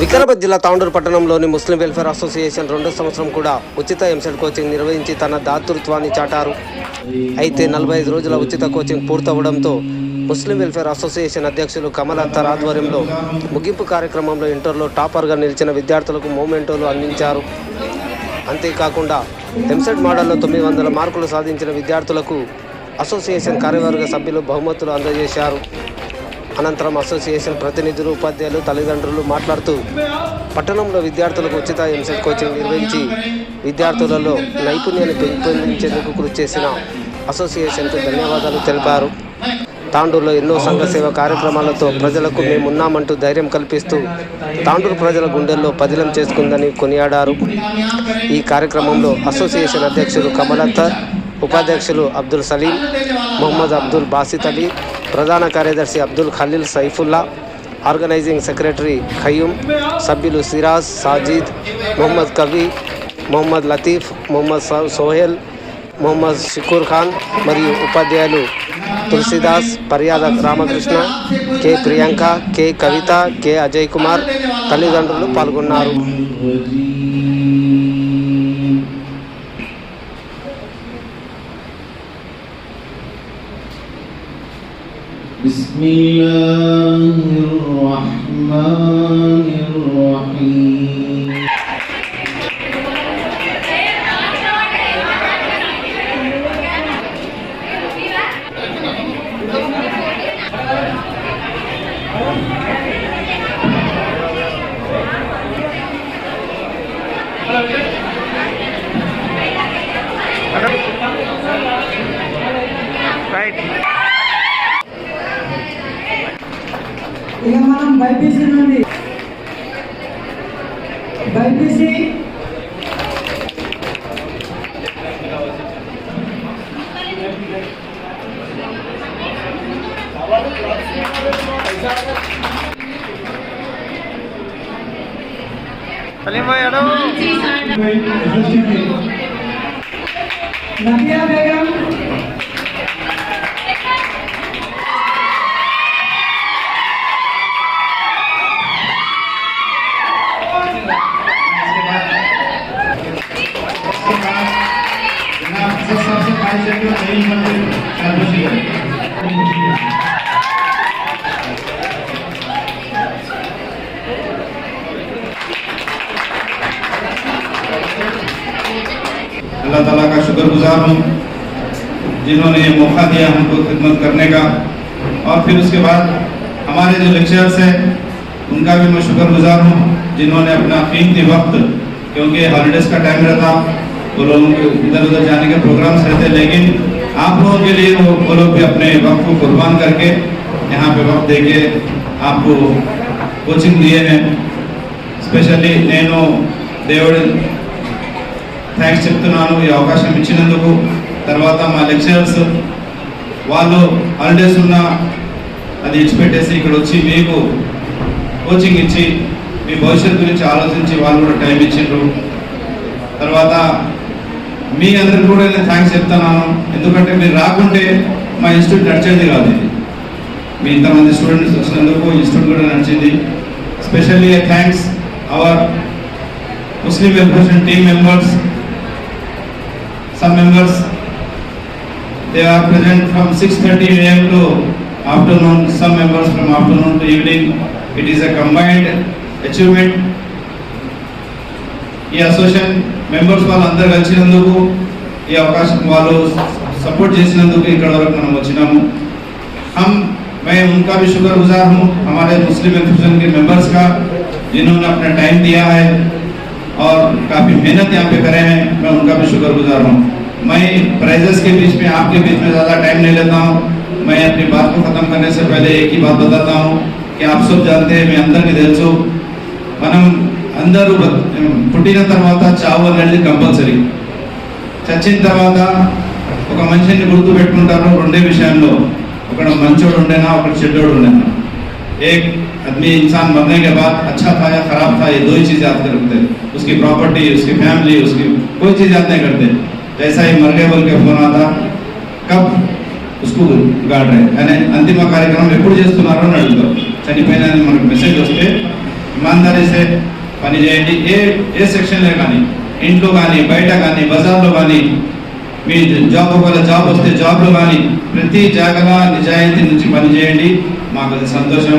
వికారాబాద్ జిల్లా తాండూరు పట్టణంలోని ముస్లిం welfare association రెండో సంవత్సరం కూడా ఉచిత ఎంసెట్ కోచింగ్ నిర్వహించి తన దాతృత్వాన్ని చాటారు. అయితే నలభై ఐదు రోజుల ఉచిత కోచింగ్ పూర్తవడంతో ముస్లిం వెల్ఫేర్ అసోసియేషన్ అధ్యక్షులు కమల్ అంతర్ ఆధ్వర్యంలో ముగింపు కార్యక్రమంలో ఇంటర్లో టాపర్గా నిలిచిన విద్యార్థులకు మూమెంటోలు అందించారు. అంతేకాకుండా ఎంసెట్ మోడల్లో తొమ్మిది వందల మార్కులు సాధించిన విద్యార్థులకు అసోసియేషన్ కార్యవర్గ సభ్యులు బహుమతులు అందజేశారు. అనంతరం అసోసియేషన్ ప్రతినిధులు ఉపాధ్యాయులు తల్లిదండ్రులు మాట్లాడుతూ పట్టణంలో విద్యార్థులకు ఉచిత ఎంసెట్ కోచింగ్ నిర్వహించి విద్యార్థులలో నైపుణ్యాన్ని పెంపొందించేందుకు కృషి చేసిన అసోసియేషన్కు ధన్యవాదాలు తెలిపారు. తాండూరులో ఎన్నో సంఘ సేవ కార్యక్రమాలతో ప్రజలకు మేమున్నామంటూ ధైర్యం కల్పిస్తూ తాండూరు ప్రజల గుండెల్లో పదిలం చేసుకుందని కొనియాడారు. ఈ కార్యక్రమంలో అసోసియేషన్ అధ్యక్షులు కమలత్తర్ ఉపాధ్యక్షులు అబ్దుల్ సలీం మొహమ్మద్ అబ్దుల్ బాసిత్ అలీ ప్రధాన కార్యదర్శి అబ్దుల్ ఖలీల్ సైఫుల్లా ఆర్గనైజింగ్ సెక్రటరీ ఖయ్యూమ్ సభ్యులు సిరాజ్ సాజీద్ మొహమ్మద్ కవి మొహమ్మద్ లతీఫ్ మొహమ్మద్ సోహెల్ మొహమ్మద్ షికూర్ ఖాన్ మరియు ఉపాధ్యాయులు Tulasidas Paryada Ramakrishna K Priyanka K Kavitha K Ajay Kumar తల్లిదండ్రులు పాల్గొన్నారు بسم الله الرحمن ఇక మనం బైపీసీ నుండి. BiPC Nadia Begum اللہ تعالیٰ کا شکر گزار ہوں جنہوں نے یہ موقع دیا ہم کو خدمت کرنے کا۔ اور پھر اس کے بعد ہمارے جو لیکچرس ہیں، ان کا بھی میں شکر گزار ہوں جنہوں نے اپنا قیمتی وقت، کیونکہ ہالیڈیز کا ٹائم رہتا، وہ لوگوں کے ادھر ادھر جانے کے پروگرامس رہتے، لیکن آپ لوگوں کے لیے وہ لوگ بھی اپنے وقت کو قربان کر کے یہاں پہ وقت دے کے آپ کو کوچنگ دیے ہیں۔ اسپیشلی نینو دیوڑ థ్యాంక్స్ చెప్తున్నాను ఈ అవకాశం ఇచ్చినందుకు. తర్వాత మా లెక్చరర్స్ వాళ్ళు హాలిడేస్ ఉన్న అది ఇచ్చిపెట్టేసి ఇక్కడ వచ్చి మీకు కోచింగ్ ఇచ్చి మీ భవిష్యత్తు గురించి ఆలోచించి వాళ్ళు కూడా టైం ఇచ్చిండ్రు. తర్వాత మీ అందరికి కూడా నేను థ్యాంక్స్ చెప్తున్నాను. ఎందుకంటే మీరు రాకుంటే మా ఇన్స్టిట్యూట్ నడిచేది కాదు ఇది. మీ ఇంతమంది స్టూడెంట్స్ వచ్చినందుకు ఇన్స్టిట్యూట్ కూడా నడిచింది. Specially thanks our Muslim welfare team members some members they are present from 6:30 a.m. to afternoon some members from afternoon to evening it is a combined achievement ఈ అసోసియేషన్ మెంబర్స్ వాళ్ళందరూ కలిసినందుకు ఈ అవకాశం వాళ్ళు support చేసినందుకు ఇక్కడ వరకు మనం వచ్చినాము हम मैं उनका भी शुक्रगुजार हूँ हमारे मुस्लिम एसोसिएशन के मेंबर्स का जिन्होंने अपना टाइम दिया है اور کافی محنت یہاں پہ کرے ہیں، میں ان کا بھی شکر گزار ہوں۔ میں پرائزز کے بیچ میں، آپ کے بیچ میں زیادہ ٹائم نہیں لیتا ہوں۔ میں اپنی بات کو ختم کرنے سے پہلے ایک ہی بات بتاتا ہوں کہ آپ سب جانتے ہیں، میں అందరికీ తెలుసు మనం అందరూ పుట్టిన తర్వాత చావు అనేది కంపల్సరీ చచ్చిన తర్వాత ఒక మనిషిని గుర్తు పెట్టుకుంటారు రెండే విషయంలో ఒకడు మంచోడు ఉండేనా ఒకడు చెడ్డోడు ఉండేనా ఏ آدمی انسان مرنے کے بعد اچھا تھا یا خراب تھا، یہ دو ہی چیز یاد کرتے اس کی پراپرٹی اس کی فیملی اس کی کوئی چیز یاد نہیں کرتے۔ جیسا ہی مر گئے بول کے فون آتا، کب اس کو چاہیے یعنی میسج یعنی پانی چی یہ سیشن لیں بھائی بزار لیں جاب جاب جاب جاگا پانی چیئیں సంతోషం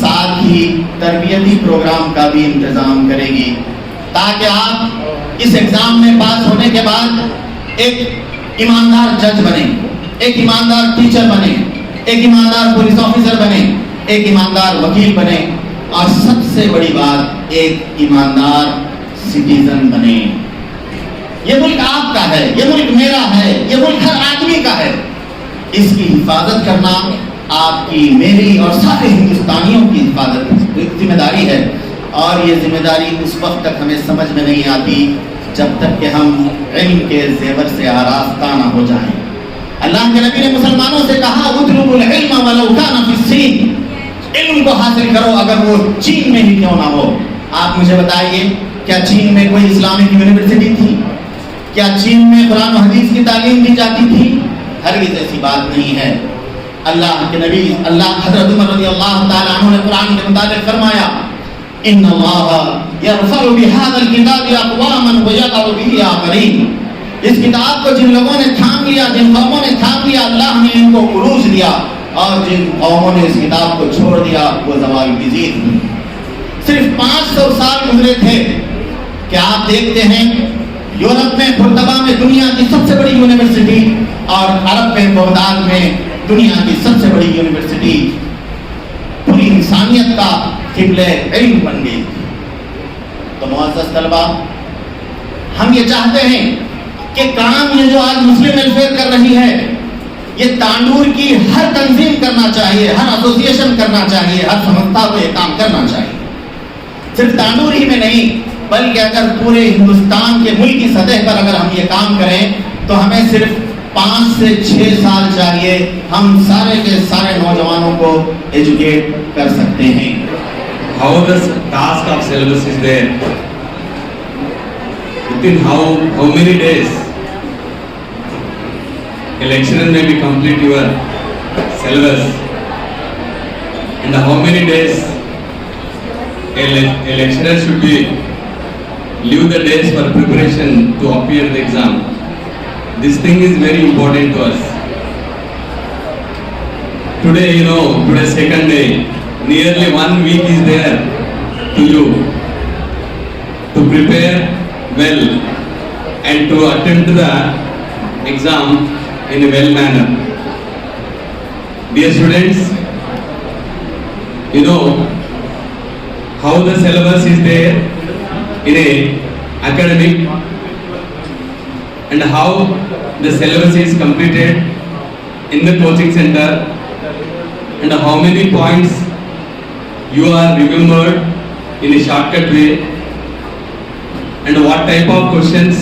ساتھ ہی تربیتی پروگرام کا بھی انتظام کرے گی۔ تاکہ آپ اس ایگزام میں پاس ہونے کے بعد ایک ایماندار جج بنے ایک ایماندار ٹیچر بنے ایک ایماندار پولیس آفیسر بنے ایک ایماندار وکیل بنے اور سب سے بڑی بات، ایک ایماندار سٹیزن بنے یہ ملک آپ کا ہے، یہ ملک میرا ہے، یہ ملک ہر آدمی کا ہے۔ اس کی حفاظت کرنا آپ کی میری اور سارے ہندوستانیوں کی حفاظت ذمہ داری ہے اور یہ ذمہ داری اس وقت تک ہمیں سمجھ میں نہیں آتی جب تک کہ ہم علم کے زیور سے آراستہ نہ ہو جائیں۔ اللہ کے نبی نے مسلمانوں سے کہا اطلب العلم ولو كان في الصين علم کو حاصل کرو اگر وہ چین میں ہی کیوں نہ ہو۔ آپ مجھے بتائیے، کیا چین میں کوئی اسلامک یونیورسٹی تھی؟ کیا چین میں قرآن و حدیث کی تعلیم دی جاتی تھی؟ ہرگز ایسی بات نہیں ہے۔ اللہ کے نبی اللہ حضرت عمر رضی اللہ تعالیٰ عنہ نے قرآن کے مطابق فرمایا ان اللہ یرفع بهذا الكتاب اقواما ويضع به اخرين اس کتاب کو جن لوگوں نے تھام لیا جن قوموں نے تھام لیا اللہ نے ان کو عروج دیا اور جن قوموں نے اس کتاب کو چھوڑ دیا وہ زوال گزید صرف پانچ سو سال گزرے تھے کہ آپ دیکھتے ہیں یورپ میں پرتبہ میں دنیا کی سب سے بڑی یونیورسٹی اور عرب میں بغداد میں دنیا کی سب سے بڑی یونیورسٹی پوری انسانیت کا قبل علم بن گئی۔ تو معزز طلبہ ہم یہ چاہتے ہیں کہ کام یہ جو آج مسلم ویلفیئر کر رہی ہے، یہ تانڈور کی ہر تنظیم کرنا چاہیے، ہر ایسوسیشن کرنا چاہیے، ہر سمجھتا کو یہ کام کرنا چاہیے۔ صرف تانڈور ہی میں نہیں، بلکہ اگر پورے ہندوستان کے ملک کی سطح پر اگر ہم یہ کام کریں، تو ہمیں صرف پانچ سے چھ سال چاہیے ہم سارے کے سارے نوجوانوں کو ایجوکیٹ کر سکتے ہیں How does task of syllabus is there? Within how, how many days? A lecturer may be complete your syllabus. In how many days? A, le a lecturer should be leave the days for preparation to appear the exam. This thing is very important to us. Today you know today second day. Nearly one week is there to you to prepare well and to attempt the exam in a well manner. Dear students you know how the syllabus is there in a academic and how the syllabus is completed in the coaching center. And how many points you are remembered in a shortcut way? And what type of questions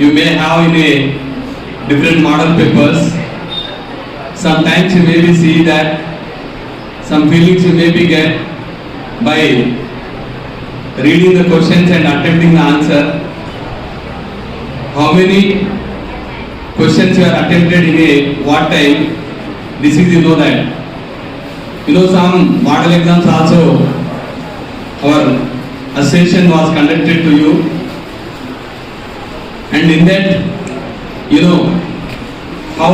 you may have in a different model papers? Sometimes you may be see that some feelings you may be get by reading the questions and attempting the answer. How many questions you are attempted in a what time this is you know that you know some model exams also our association was conducted to you and in that you know how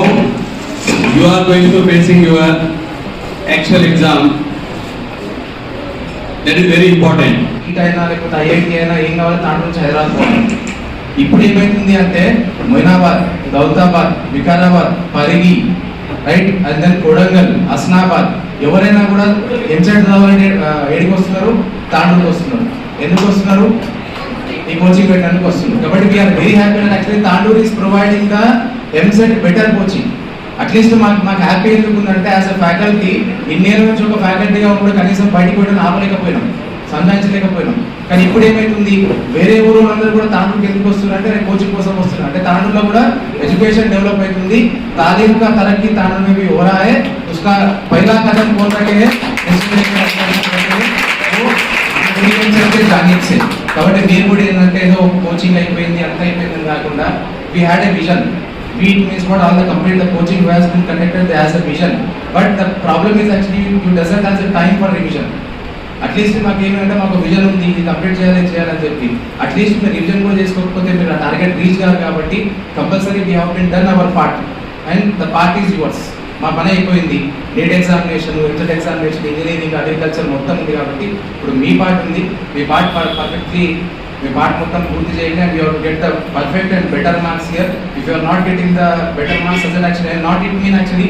you are going to facing your actual exam that is very important NEET అయినా లేకపోతే IIT అయినా ఏం కావాలి దాంట్లో నుంచి హైదరాబాద్ ఇప్పుడు ఏమైతుంది అంటే Moinabad Daulatabad Vikarabad Parigi right? And then Kodangal Husnabad ఎవరైనా కూడా ఎంసెట్ చదవాలంటే ఏడికి వస్తున్నారు? తాండూరుకి వస్తున్నారు. ఎందుకు వస్తున్నారు? ఈ కోచింగ్ పెట్టడానికి వస్తుంది కాబట్టి we are very happy and actually Tandur is providing the EAMCET better coaching at least మాకు మాకు హ్యాపీ ఎందుకు ఉందంటే యాజ్ అ ఫ్యాకల్టీ ఇన్ని నుంచి ఒక ఫ్యాకల్టీగా కూడా కనీసం బయటికి వెళ్ళడం ఆపలేకపోయినాం. సంపాదించలేకపోయినాం కానీ ఇప్పుడు ఏమైతుంది వేరే ఊరు అందరూ కూడా తాండూరుకి ఎందుకు వస్తున్నారు అంటే రేపు కోచింగ్ కోసం వస్తున్నారు. అంటే తాండూరులో కూడా ఎడ్యుకేషన్ డెవలప్ అవుతుంది. తాలీం కా తరక్కి తాండూరు మీ ఓరాయే. ఉస్కా పైలా కథం కోన్ కాబట్టి మీరు కూడా ఏంటంటే ఏదో కోచింగ్ అయిపోయింది అంత అయిపోయింది కాకుండా we had a vision with means కూడా all the complete the coaching was has been a vision but the but the problem is actually you doesn't have the time at least మాకు ఏమంటే మాకు vision ఉంది ఇది complete చేయాలి చేయాలని చెప్పి. At least మీరు రివిజన్ కూడా చేసుకోకపోతే మీరు ఆ టార్గెట్ రీచ్ కాదు కాబట్టి compulsory we have been done our part. And the part is yours. మా పని అయిపోయింది. NEET examination inter examination engineering agriculture మొత్తం ఉంది కాబట్టి ఇప్పుడు మీ పార్ట్ ఉంది. మీ పార్ట్ పర్ఫెక్ట్లీ మీ పార్ట్ మొత్తం పూర్తి చేయండి and you get the perfect and better marks here if you are not getting the better marks అసలు actually not it mean actually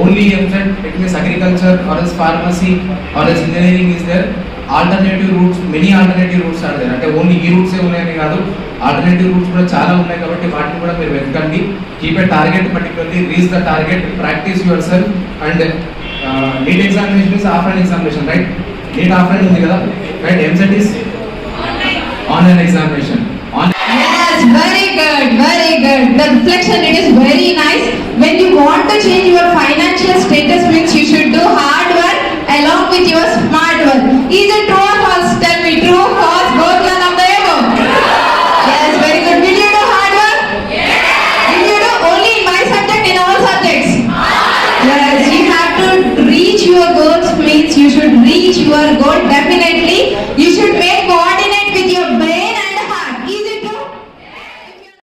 only EAMCET it means agriculture or as pharmacy or as engineering is there alternative routes many alternative routes are there అంటే only ఈ రూట్సే ఉన్నాయని కాదు. Alternative roots కూడా చాలా ఉన్నాయి కాబట్టి వాటిని కూడా మీరు వెతకండి. Keep a target particularly reach the target practice yourself and NEET examination is offline examination right NEET offline ఉంది కదా? Right EAMCET is online examination on Very good, very good. The reflection, it is very nice. When you want to change your financial status which you should do hard work along with your